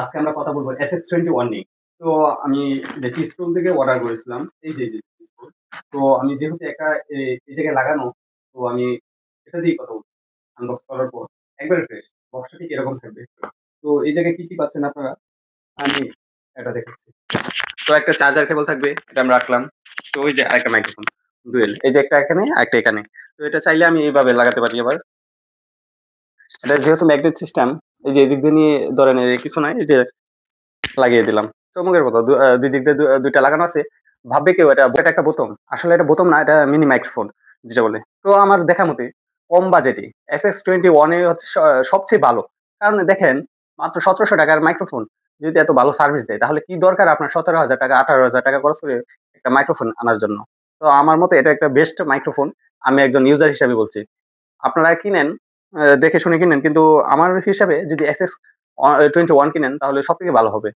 আজকে আমরা কথা বলব এস টোয়েন্টি ওয়ান নিয়ে। তো আমি যে স্কুল থেকে অর্ডার করেছিলাম। এই যে তো আমি যেহেতু একটা এই জায়গায় লাগানো, তো আমি এটা দিয়ে কথা বলছি। আনবক্স করার পর একবারে ফ্রেশ বক্সটা ঠিক এরকম থাকবে। তো এই জায়গায় কি কি পাচ্ছেন আপনারা? আমি এটা দেখাচ্ছি। তো একটা চার্জার কেবল থাকবে, এটা আমি রাখলাম। তো ওই যে আরেকটা মাইক্রোফোন ডুয়েল এই যে একটা এখানে একটা এখানে। তো এটা চাইলে আমি এইভাবে লাগাতে পারি আবার। এটা যেহেতু ম্যাগনেট সিস্টেম এই যে এদিক দিয়ে নিয়ে ধরেন কিছু নাই যে লাগিয়ে দিলাম। চমকের মতো দুই দিক দিয়ে দুইটা লাগানো আছে। ভাববে কেউ এটা এটা একটা বোতম আসলে এটা বোতম না, এটা মিনি মাইক্রোফোন যেটা বলে। তো আমার দেখা মতে কম বাজেটে এস এক্স টোয়েন্টি ওয়ানে হচ্ছে সবচেয়ে ভালো। কারণ দেখেন, মাত্র সতেরোশো টাকার মাইক্রোফোন যদি এত ভালো সার্ভিস দেয়, তাহলে কি দরকার আপনার সতেরো হাজার টাকা, আঠারো হাজার টাকা খরচ করে একটা মাইক্রোফোন আনার জন্য? তো আমার মতে এটা একটা বেস্ট মাইক্রোফোন আমি একজন ইউজার হিসাবে বলছি। আপনারা কিনেন দেখে শুনে কিনেন। কিন্তু আমার হিসাবে যদি এস এস টোয়েন্টি ওয়ান কিনেন, তাহলে সব থেকে ভালো হবে।